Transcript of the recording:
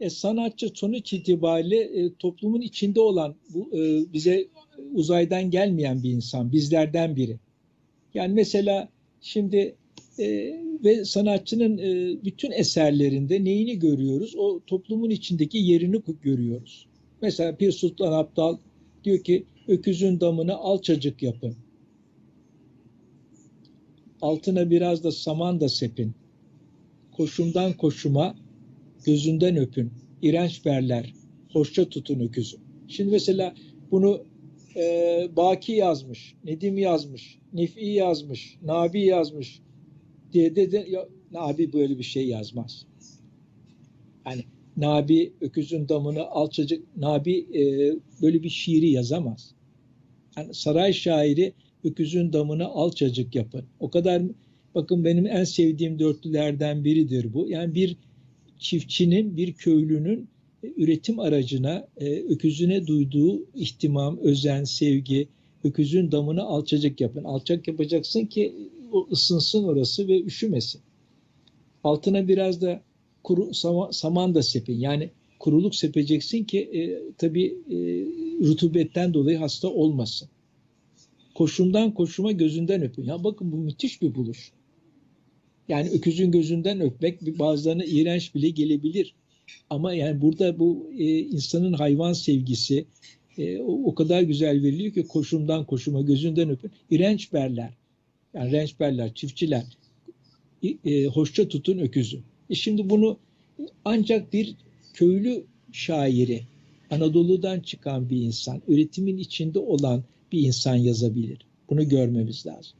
E, sanatçı sonuç itibariyle e, toplumun içinde olan, bu, e, bize uzaydan gelmeyen bir insan, bizlerden biri. Yani mesela şimdi e, ve sanatçının e, bütün eserlerinde neyini görüyoruz? O toplumun içindeki yerini görüyoruz. Mesela Pir Sultan Abdal diyor ki öküzün damını alçacık yapın. Altına biraz da saman da sepin. Koşumdan koşuma gözünden öpün. İğrenç berler. Hoşça tutun öküzü. Şimdi mesela bunu e, Baki yazmış, Nedim yazmış, Nef'i yazmış, Nabi yazmış diye de, de ya, Nabi böyle bir şey yazmaz. Yani Nabi öküzün damını alçacık, Nabi e, böyle bir şiiri yazamaz. Yani saray şairi öküzün damını alçacık yapın. O kadar bakın benim en sevdiğim dörtlülerden biridir bu. Yani bir çiftçinin, bir köylünün üretim aracına, e, öküzüne duyduğu ihtimam, özen, sevgi, öküzün damını alçacık yapın. Alçak yapacaksın ki o ısınsın orası ve üşümesin. Altına biraz da kuru sama, saman da sepin. Yani kuruluk sepeceksin ki e, tabii e, rutubetten dolayı hasta olmasın. Koşumdan koşuma gözünden öpün. Ya bakın bu müthiş bir buluş. Yani öküzün gözünden öpmek bazılarına iğrenç bile gelebilir. Ama yani burada bu e, insanın hayvan sevgisi e, o, o kadar güzel veriliyor ki koşumdan koşuma gözünden öpün. İğrenç berler. Yani rençberler, çiftçiler e, hoşça tutun öküzü. E şimdi bunu ancak bir köylü şairi, Anadolu'dan çıkan bir insan, üretimin içinde olan bir insan yazabilir. Bunu görmemiz lazım.